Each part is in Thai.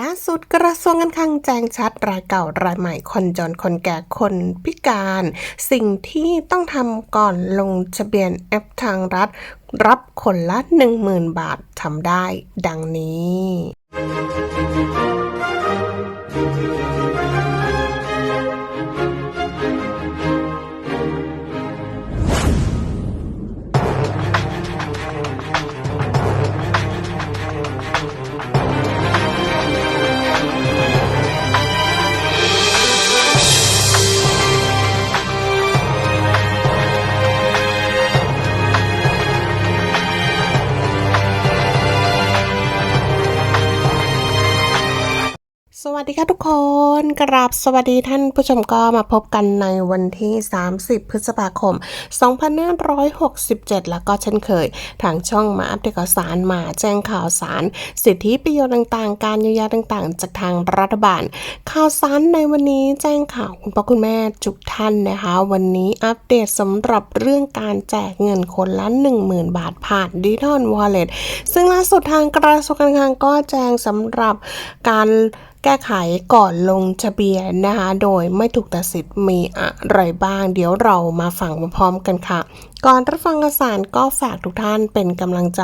ล่าสุดกระทรวงการคลังแจ้งชัดรายเก่ารายใหม่คนจนคนแก่คนพิการ สิ่งที่ต้องทำก่อนลงทะเบียนแอปทางรัฐ รับคนละ 10,000 บาททำได้ดังนี้ ดีค่ะทุกคนกราบสวัสดีท่านผู้ชมก็มาพบกันในวันที่ 30 พฤษภาคม 2567 แล้วก็เช่นเคย ทางช่องมาอัปเดตข่าวสารมาแจ้งข่าวสาร สิทธิประโยชน์ต่างๆ การเยียวยาต่างๆ จากทางรัฐบาล ข่าวสารในวันนี้แจ้งข่าวคุณพ่อคุณแม่ทุกท่านนะคะ วันนี้อัปเดตสำหรับเรื่องการแจกเงินคนละ 10,000 บาทผ่านดิจิทัลวอลเล็ตซึ่งล่าสุดทางกระทรวงการคลังก็แจ้งสำหรับการ แก้ไขก่อนลงทะเบียนนะคะ โดยไม่ถูกตัดสิทธิ์มีอะไรบ้าง เดี๋ยวเรามาฟังพร้อมกันค่ะ ก่อนรับฟังข่าวสารก็ฝากทุกท่านเป็นกำลังใจ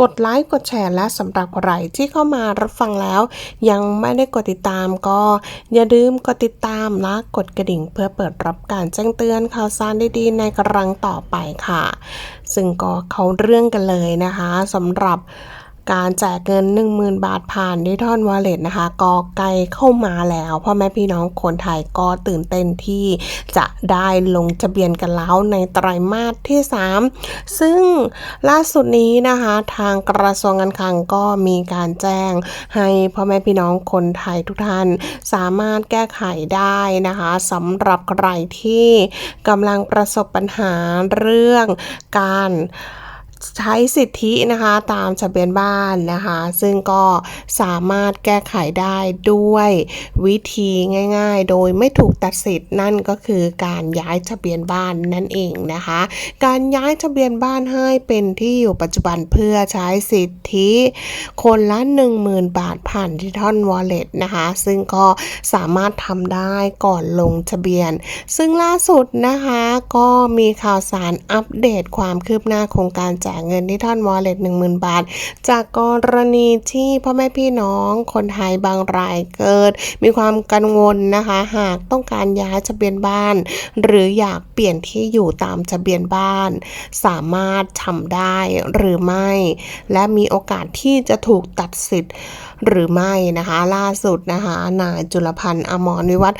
กดไลค์กดแชร์และสำหรับใครที่เข้ามารับฟังแล้ว ยังไม่ได้กดติดตามก็ อย่าลืมกดติดตามและกดกระดิ่ง เพื่อเปิดรับการแจ้งเตือนข่าวสารดีๆในครั้งต่อไปค่ะ ซึ่งก็เขาเรื่องกันเลยนะคะสำหรับ การแจกเงิน 10,000 บาทผ่านดิจิทัลวอลเล็ตนะคะก็ใกล้เข้ามาแล้วพ่อแม่พี่น้องคนไทยก็ตื่นเต้นที่จะได้ลงทะเบียนกันแล้วในไตรมาสที่ 3 ซึ่งล่าสุดนี้นะคะทางกระทรวงการคลังก็มีการแจ้งให้พ่อแม่พี่น้องคนไทยทุกท่าน สามารถแก้ไขได้นะคะสำหรับใครที่กำลังประสบปัญหาเรื่องการ ใช้สิทธินะคะตามทะเบียนบ้านนะคะ ซึ่งก็สามารถแก้ไขได้ด้วยวิธีง่าย ๆ โดยไม่ถูกตัดสิทธิ์นั่นก็คือการย้ายทะเบียนบ้านนั่นเองนะคะ การย้ายทะเบียนบ้านให้เป็นที่อยู่ปัจจุบันเพื่อใช้สิทธิคนละ 10,000 บาทผ่านดิจิทัลวอลเล็ตนะคะ ซึ่งก็สามารถทำได้ก่อนลงทะเบียน ซึ่งล่าสุดนะคะก็มีข่าวสารอัปเดตความคืบหน้าโครงการจกเงินดิจิทัลวอลเล็ต10,000บาท จากกรณีที่พ่อแม่พี่น้องคนไทยบางรายเกิด มีความกังวลนะคะ หากต้องการย้ายทะเบียนบ้าน หรืออยากเปลี่ยนที่อยู่ตามทะเบียนบ้าน สามารถทำได้หรือไม่ และมีโอกาสที่จะถูกตัดสิทธิ์หรือไม่นะคะ ล่าสุดนะคะนายจุลพันธ์อมรวิวัฒ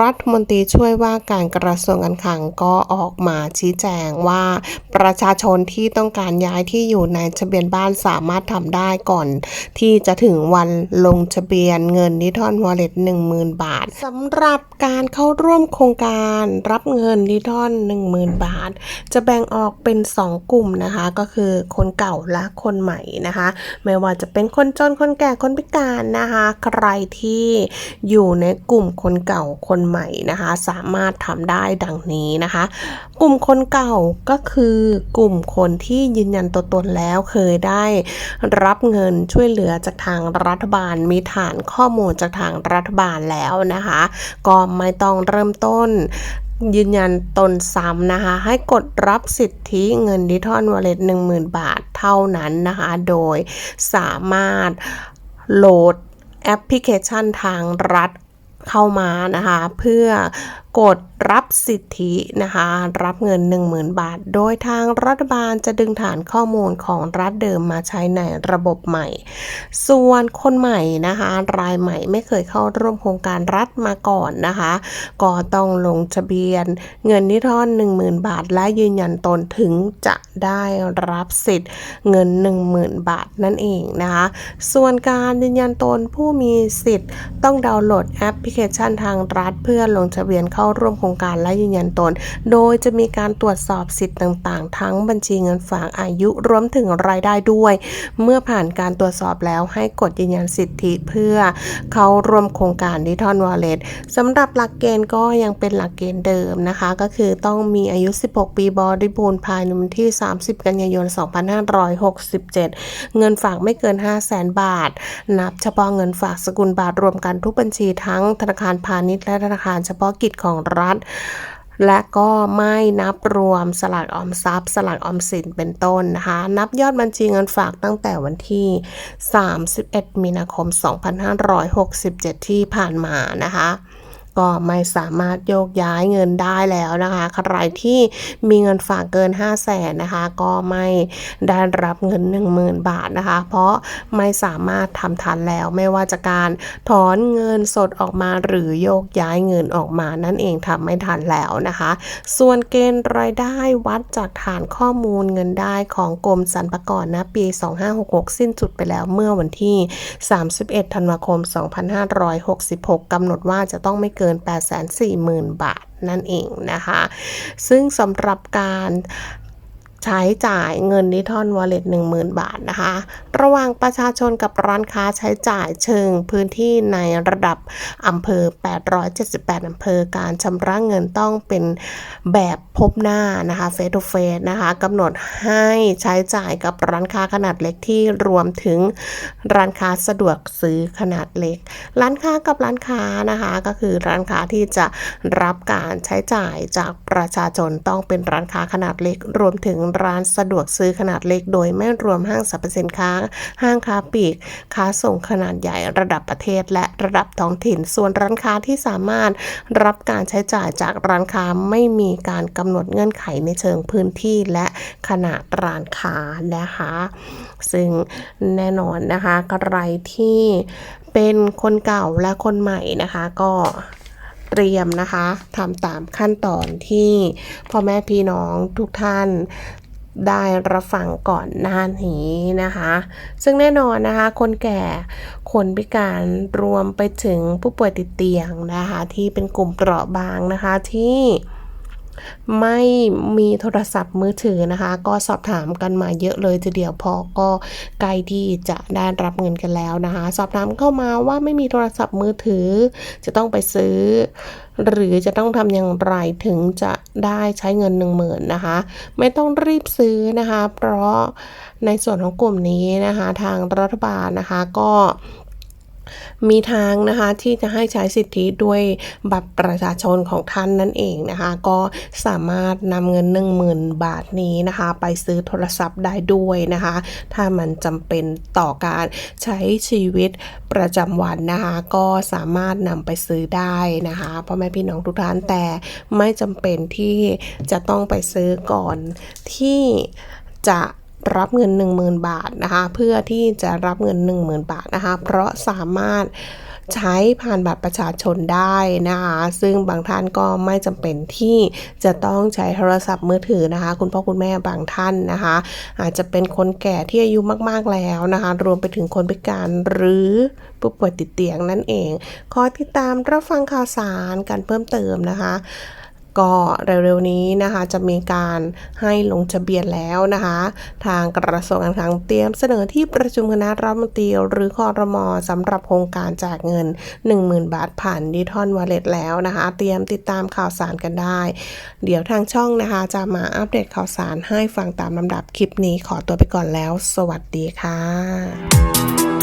รัฐมนตรีช่วยว่าการกระทรวงการคลังก็ออกมาชี้แจงว่าประชาชนที่ต้องการย้ายที่อยู่ในทะเบียนบ้านสามารถทำได้ก่อน ที่จะถึงวันลงทะเบียนเงินดิจิทัลวอลเล็ต10,000บาทสำหรับการเข้าร่วมโครงการรับเงินดิจิทัล10,000บาท จะแบ่งออกเป็น 2 กลุ่มนะคะ ก็คือคนเก่าและคนใหม่นะคะ ไม่ว่าจะเป็นคนจนคนแก่คนพิการนะคะ ใครที่อยู่ในกลุ่มคนเก่าคนใหม่นะคะ สามารถทำได้ดังนี้นะคะ กลุ่มคนเก่าก็คือกลุ่มคนที่ยืนยันตัวตนแล้วเคยได้รับเงินช่วยเหลือจากทางรัฐบาลมีฐานข้อมูลจากทางรัฐบาลแล้วนะคะ ก็ไม่ต้องเริ่มต้นยืนยันตนซ้ำนะคะ ให้กดรับสิทธิเงินดิจิทัลวอลเล็ต10,000 บาทเท่านั้นนะคะ โดยสามารถโหลดแอปพลิเคชันทางรัฐเข้ามานะคะ เพื่อ กดรับสิทธินะคะ รับเงิน 10,000 บาท โดยทางรัฐบาลจะดึงฐานข้อมูลของรัฐเดิมมาใช้ในระบบใหม่ ส่วนคนใหม่นะคะ รายใหม่ไม่เคยเข้าร่วมโครงการรัฐมาก่อนนะคะ ก็ต้องลงทะเบียน เงินนิทอน 10,000 บาท และยืนยันตนถึงจะได้รับสิทธิ์เงิน 10,000 บาทนั่นเองนะคะ ส่วนการยืนยันตนผู้มีสิทธิ์ ต้องดาวน์โหลดแอปพลิเคชันทางรัฐเพื่อลงทะเบียนเข้าเข้าร่วมโครงการและยืนยันตน โดยจะมีการตรวจสอบสิทธิ์ต่างๆ ทั้งบัญชีเงินฝากอายุรวมถึงรายได้ด้วย เมื่อผ่านการตรวจสอบแล้วให้กดยืนยันสิทธิเพื่อเข้าร่วมโครงการดิทอนวอลเล็ตสำหรับหลักเกณฑ์ก็ยังเป็นหลักเกณฑ์เดิมนะคะ ก็คือต้องมีอายุ 16 ปีบริบูรณ์ภายในวันที่ 30 กันยายน 2567 เงินฝากไม่เกิน 5 0 0แสนบาท นับเฉพาะเงินฝากสกุลบาทรวมกันทุกบัญชีทั้งธนาคารพาณิชย์และธนาคารเฉพาะกิจของรัฐ และก็ไม่นับรวมสลากออมทรัพย์ สลากออมสินเป็นต้นนะคะ นับยอดบัญชีเงินฝากตั้งแต่วันที่ 31 มีนาคม 2567 ที่ผ่านมานะคะ ก็ไม่สามารถโยกย้ายเงินได้แล้วนะคะ ใครที่มีเงินฝากเกิน 5 0 0แสนนะคะ ก็ไม่ได้รับเงิน 10,000 บาทนะคะ เพราะไม่สามารถทำทันแล้วไม่ว่าจะการถอนเงินสดออกมาหรือโยกย้ายเงินออกมานั่นเองทำไม่ทันแล้วนะคะ ส่วนเกณฑ์รายได้วัดจากฐานข้อมูลเงินได้ของกรมสรรพากรนะปี 2566 สิ้นสุดไปแล้วเมื่อวันที่ 31 ธันวาคม 2566กำหนดว่าจะต้องไม่เกินเกิน 8 4 0 0 0 0 บาทนั่นเองนะคะ ซึ่งสำหรับการ ใช้จ่ายเงินดิทอนวอลเล็ต10,000บาทนะคะ ระหว่างประชาชนกับร้านค้าใช้จ่ายเชิงพื้นที่ในระดับอำเภอ 878 อำเภอ การชำระเงินต้องเป็นแบบพบหน้านะคะเฟสทูเฟสนะคะกำหนดให้ใช้จ่ายกับร้านค้าขนาดเล็กที่รวมถึงร้านค้าสะดวกซื้อขนาดเล็ก ร้านค้ากับร้านค้านะคะก็คือร้านค้าที่จะรับการใช้จ่ายจากประชาชนต้องเป็นร้านค้าขนาดเล็ก รวมถึงร้านสะดวกซื้อขนาดเล็ก โดยไม่รวมห้างสรรพสินค้า ห้างค้าปลีก ค้าส่งขนาดใหญ่ระดับประเทศ และระดับท้องถิ่น ส่วนร้านค้าที่สามารถรับการใช้จ่ายจากร้านค้าไม่มีการกำหนดเงื่อนไขในเชิงพื้นที่และขนาดร้านค้านะคะ ซึ่งแน่นอนนะคะใครที่เป็นคนเก่าและคนใหม่นะคะก็เตรียมนะคะทำตามขั้นตอนที่พ่อแม่พี่น้องทุกท่าน ได้รับฟังก่อนหน้านี้นะคะ ซึ่งแน่นอนนะคะ คนแก่ คนพิการรวมไปถึงผู้ป่วยติดเตียงนะคะ ที่เป็นกลุ่มเปราะบางนะคะที่ ไม่มีโทรศัพท์มือถือนะคะ ก็สอบถามกันมาเยอะเลยทีเดียวพอก็ใกล้ที่จะได้รับเงินกันแล้วนะคะ สอบถามเข้ามาว่าไม่มีโทรศัพท์มือถือ จะต้องไปซื้อ หรือจะต้องทำอย่างไรถึงจะได้ใช้เงิน1 0,000นะคะ ไม่ต้องรีบซื้อนะคะ เพราะในส่วนของกลุ่มนี้นะคะ ทางรัฐบาลนะคะก็ มีทางนะคะที่จะให้ใช้สิทธิด้วยบัตรประชาชนของท่านนั่นเองนะคะ ก็สามารถนำเงิน 10,000 บาทนี้นะคะ ไปซื้อโทรศัพท์ได้ด้วยนะคะ ถ้ามันจำเป็นต่อการใช้ชีวิตประจำวันนะคะ ก็สามารถนำไปซื้อได้นะคะพ่อแม่พี่น้องทุกท่านแต่ไม่จำเป็นที่จะต้องไปซื้อก่อนที่จะ รับเงิน 10,000 บาทนะคะเพื่อที่จะรับเงิน 10,000 บาทนะคะเพราะสามารถใช้ผ่านบัตรประชาชนได้นะคะซึ่งบางท่านก็ไม่จำเป็นที่จะต้องใช้โทรศัพท์มือถือนะคะ คุณพ่อคุณแม่บางท่านนะคะ อาจจะเป็นคนแก่ที่อายุมากๆแล้วนะคะ รวมไปถึงคนพิการหรือผู้ป่วยติดเตียงนั่นเอง ขอติดตามรับฟังข่าวสารกันเพิ่มเติมนะคะ ก็เร็วๆนี้นะคะจะมีการให้ลงทะเบียนแล้วนะคะ ทางกระทรวงการคลังเตรียมเสนอที่ประชุมคณะรัฐมนตรีหรือคอรมอสำหรับโครงการแจกเงิน 10,000 บาทผ่านดิทอนวอลเล็ตแล้วนะคะ เตรียมติดตามข่าวสารกันได้ เดี๋ยวทางช่องนะคะ จะมาอัปเดตข่าวสารให้ฟังตามลำดับคลิปนี้ขอตัวไปก่อนแล้ว สวัสดีค่ะ